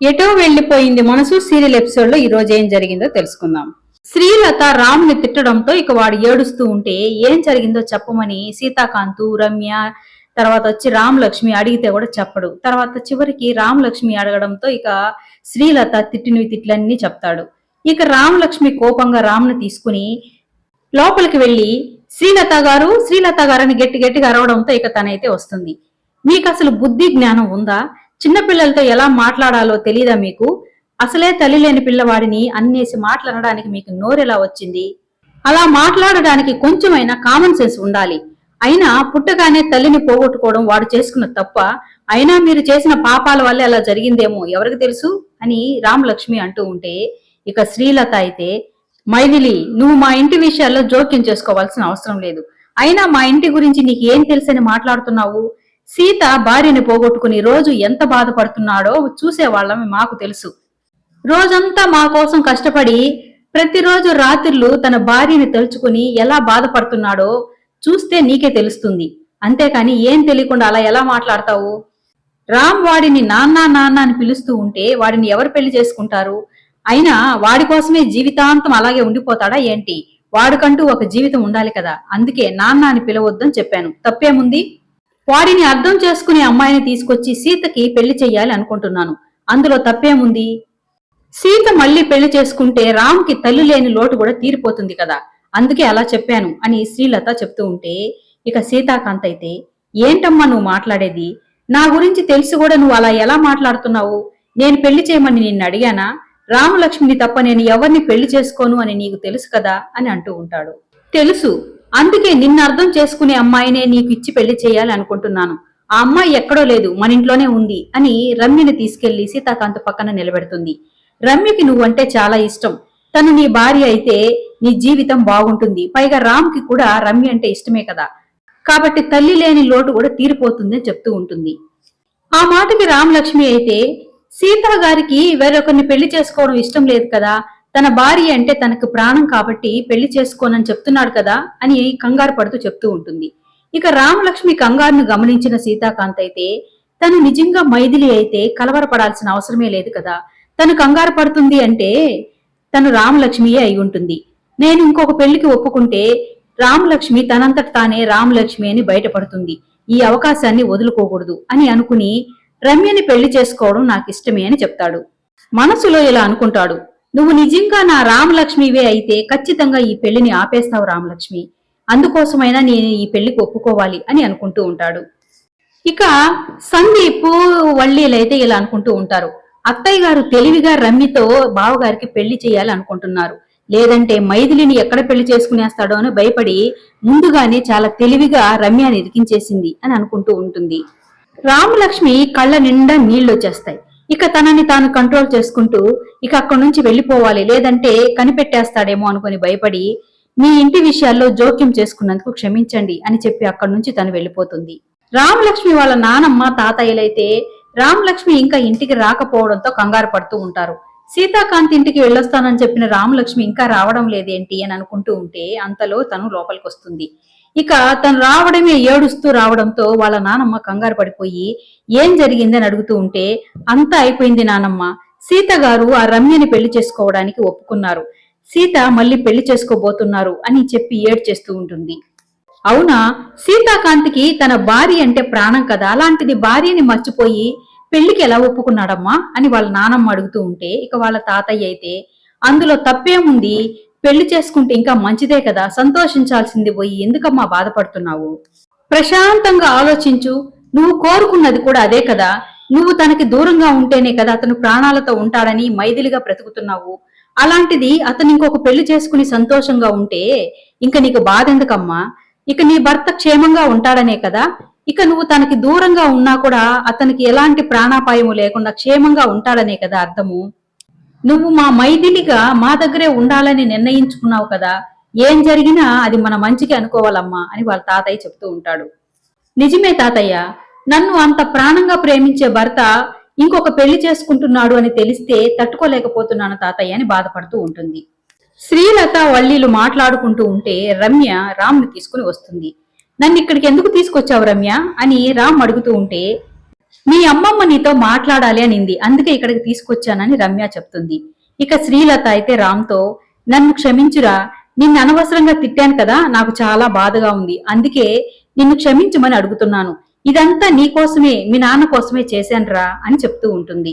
ఎటో వెళ్ళిపోయింది మనసు సీరియల్ ఎపిసోడ్లో ఈ రోజు ఏం జరిగిందో తెలుసుకుందాం. శ్రీలత రాముని తిట్టడంతో ఇక వాడు ఏడుస్తూ ఉంటే ఏం జరిగిందో చెప్పమని సీతాకాంతు రమ్య తర్వాత వచ్చి రామలక్ష్మి అడిగితే కూడా చెప్పడు. తర్వాత చివరికి రామలక్ష్మి అడగడంతో ఇక శ్రీలత తిట్టినవి తిట్లన్నీ చెప్తాడు. ఇక రామలక్ష్మి కోపంగా రాముని తీసుకుని లోపలికి వెళ్ళి శ్రీలత గారు శ్రీలత గారని గట్టి గట్టిగా అరవడంతో ఇక తనైతే వస్తుంది. మీకు అసలు బుద్ధి జ్ఞానం ఉందా? చిన్నపిల్లలతో ఎలా మాట్లాడాలో తెలీదా మీకు? అసలే తల్లి లేని పిల్లవాడిని అన్నేసి మాట్లాడడానికి మీకు నోరెలా వచ్చింది? అలా మాట్లాడడానికి కొంచెమైనా కామన్ సెన్స్ ఉండాలి. అయినా పుట్టగానే తల్లిని పోగొట్టుకోవడం వాడు చేసుకున్న తప్ప అయినా మీరు చేసిన పాపాల వల్ల అలా జరిగిందేమో ఎవరికి తెలుసు? అని రామలక్ష్మి అంటూ ఉంటే ఇక శ్రీలత అయితే మైథిలి నువ్వు మా ఇంటి విషయాల్లో జోక్యం చేసుకోవాల్సిన అవసరం లేదు. అయినా మా ఇంటి గురించి నీకు ఏం తెలుసని మాట్లాడుతున్నావు? సీత భార్యని పోగొట్టుకుని రోజు ఎంత బాధపడుతున్నాడో చూసేవాళ్ళం మాకు తెలుసు. రోజంతా మా కోసం కష్టపడి ప్రతిరోజు రాత్రులు తన భార్యని తలుచుకుని ఎలా బాధపడుతున్నాడో చూస్తే నీకే తెలుస్తుంది. అంతేకాని ఏం తెలియకుండా అలా ఎలా మాట్లాడతావు? రామ్ వాడిని నాన్న నాన్న అని పిలుస్తూ ఉంటే వాడిని ఎవరు పెళ్ళి చేసుకుంటారు? అయినా వాడి కోసమే జీవితాంతం అలాగే ఉండిపోతాడా ఏంటి? వాడికంటూ ఒక జీవితం ఉండాలి కదా అందుకే నాన్న అని పిలవద్దని చెప్పాను. తప్పేముంది? వాడిని అర్థం చేసుకునే అమ్మాయిని తీసుకొచ్చి సీతకి పెళ్ళి చెయ్యాలి అనుకుంటున్నాను. అందులో తప్పేముంది? సీత మళ్ళీ పెళ్ళి చేసుకుంటే రామ్కి తల్లి లేని లోటు కూడా తీరిపోతుంది కదా. అందుకే అలా చెప్పాను అని శ్రీలత చెప్తూ ఉంటే ఇక సీతాకాంత్ అయితే ఏంటమ్మా నువ్వు మాట్లాడేది? నా గురించి తెలిసి కూడా నువ్వు అలా ఎలా మాట్లాడుతున్నావు? నేను పెళ్ళి చేయమని నిన్ను అడిగానా? రామలక్ష్మిని తప్ప నేను ఎవరిని పెళ్ళి చేసుకోను అని నీకు తెలుసు కదా? అని అంటూ ఉంటాడు. తెలుసు. అందుకే నిన్న అర్థం చేసుకునే అమ్మాయినే నీకు ఇచ్చి పెళ్ళి చేయాలి అనుకుంటున్నాను ఆ అమ్మాయి ఎక్కడో లేదు మన ఇంట్లోనే ఉంది అని రమ్యని తీసుకెళ్ళి సీతాకాంత్ పక్కన నిలబెడుతుంది. రమ్యకి నువ్వంటే చాలా ఇష్టం. తను నీ భార్య అయితే నీ జీవితం బాగుంటుంది. పైగా రామ్కి కూడా రమ్య అంటే ఇష్టమే కదా. కాబట్టి తల్లి లేని లోటు కూడా తీరిపోతుందని చెప్తూ ఉంటుంది. ఆ మాటకి రామలక్ష్మి అయితే సీత గారికి వేరొకరిని పెళ్ళి చేసుకోవడం ఇష్టం లేదు కదా. తన భార్య అంటే తనకు ప్రాణం కాబట్టి పెళ్ళి చేసుకోనని చెప్తున్నాడు కదా అని కంగారు పడుతూ చెప్తూ ఉంటుంది. ఇక రామలక్ష్మి కంగారును గమనించిన సీతాకాంత్ అయితే తను నిజంగా మైథిలి అయితే కలవరపడాల్సిన అవసరమే లేదు కదా. తను కంగారు పడుతుంది అంటే తను రామలక్ష్మియే అయి ఉంటుంది. నేను ఇంకొక పెళ్ళికి ఒప్పుకుంటే రామలక్ష్మి తనంతట తానే రామలక్ష్మి అని బయటపడుతుంది. ఈ అవకాశాన్ని వదులుకోకూడదు అని అనుకుని రమ్యని పెళ్ళి చేసుకోవడం నాకు ఇష్టమే అని చెప్తాడు. మనసులో ఇలా అనుకుంటాడు. నువ్వు నిజంగా నా రామలక్ష్మివే అయితే ఖచ్చితంగా ఈ పెళ్ళిని ఆపేస్తావు రామలక్ష్మి. అందుకోసమైనా నేను ఈ పెళ్ళికి ఒప్పుకోవాలి అని అనుకుంటూ ఉంటాడు. ఇక సందీప్ వల్లీలైతే ఇలా అనుకుంటూ ఉంటారు. అత్తయ్య గారు తెలివిగా రమ్మితో బావగారికి పెళ్ళి చేయాలి అనుకుంటున్నారు. లేదంటే మైథిలిని ఎక్కడ పెళ్ళి చేసుకునేస్తాడో అని భయపడి ముందుగానే చాలా తెలివిగా రమ్యని ఇరికించేసింది అని అనుకుంటూ ఉంటుంది. రామలక్ష్మి కళ్ళ నిండా నీళ్ళు వచ్చేస్తాయి ఇక తనని తాను కంట్రోల్ చేసుకుంటూ ఇక అక్కడి నుంచి వెళ్ళిపోవాలి లేదంటే కనిపెట్టేస్తాడేమో అనుకుని భయపడి మీ ఇంటి విషయాల్లో జోక్యం చేసుకున్నందుకు క్షమించండి అని చెప్పి అక్కడి నుంచి తను వెళ్ళిపోతుంది. రామలక్ష్మి వాళ్ళ నానమ్మ తాతయ్యలైతే రామలక్ష్మి ఇంకా ఇంటికి రాకపోవడంతో కంగారు పడుతూ ఉంటారు. సీతాకాంత్ ఇంటికి వెళ్ళొస్తానని చెప్పిన రామలక్ష్మి ఇంకా రావడం లేదేంటి అని అనుకుంటూ ఉంటే అంతలో తను లోపలికి వస్తుంది ఇక తను రావడమే ఏడుస్తూ రావడంతో వాళ్ళ నానమ్మ కంగారు పడిపోయి ఏం జరిగిందని అడుగుతూ ఉంటే అంతా అయిపోయింది నానమ్మ. సీత గారు ఆ రమ్యని పెళ్ళి చేసుకోవడానికి ఒప్పుకున్నారు. సీత మళ్ళీ పెళ్ళి చేసుకోబోతున్నారు అని చెప్పి ఏడ్చేస్తూ ఉంటుంది. అవునా? సీతాకాంత్కి తన భార్య అంటే ప్రాణం కదా. అలాంటిది భార్యని మర్చిపోయి పెళ్ళికి ఎలా ఒప్పుకున్నాడమ్మా అని వాళ్ళ నానమ్మ అడుగుతూ ఉంటే ఇక వాళ్ళ తాతయ్య అయితే అందులో తప్పేముంది? పెళ్ళి చేసుకుంటే ఇంకా మంచిదే కదా సంతోషించాల్సింది పోయి ఎందుకమ్మా బాధపడుతున్నావు? ప్రశాంతంగా ఆలోచించు. నువ్వు కోరుకున్నది కూడా అదే కదా. నువ్వు తనకి దూరంగా ఉంటేనే కదా అతను ప్రాణాలతో ఉంటాడని మైదిలిగా బ్రతుకుతున్నావు. అలాంటిది అతను ఇంకొక పెళ్ళి చేసుకుని సంతోషంగా ఉంటే ఇంకా నీకు బాధ ఎందుకమ్మా ఇక నీ భర్త క్షేమంగా ఉంటాడనే కదా. ఇక నువ్వు తనకి దూరంగా ఉన్నా కూడా అతనికి ఎలాంటి ప్రాణాపాయము లేకుండా క్షేమంగా ఉంటాడనే కదా అర్థము. నువ్వు మా మైథిలిగా మా దగ్గరే ఉండాలని నిర్ణయించుకున్నావు కదా. ఏం జరిగినా అది మన మంచికి అనుకోవాలమ్మా అని వాళ్ళ తాతయ్య చెప్తూ ఉంటాడు. నిజమే తాతయ్య నన్ను అంత ప్రాణంగా ప్రేమించే భర్త ఇంకొక పెళ్ళి చేసుకుంటున్నాడు అని తెలిస్తే తట్టుకోలేకపోతున్నాను తాతయ్య అని బాధపడుతూ ఉంటుంది. శ్రీలత వల్లీలు మాట్లాడుకుంటూ ఉంటే రమ్య రామ్ని తీసుకుని వస్తుంది. నన్ను ఇక్కడికి ఎందుకు తీసుకొచ్చావు రమ్య? అని రామ్ అడుగుతూ ఉంటే మీ అమ్మమ్మ నీతో మాట్లాడాలి అనింది. అందుకే ఇక్కడికి తీసుకొచ్చానని రమ్య చెప్తుంది. ఇక శ్రీలత అయితే రామ్తో నన్ను క్షమించురా నిన్ను అనవసరంగా తిట్టాను కదా నాకు చాలా బాధగా ఉంది. అందుకే నిన్ను క్షమించమని అడుగుతున్నాను. ఇదంతా నీ కోసమే మీ నాన్న కోసమే చేశానురా అని చెప్తూ ఉంటుంది.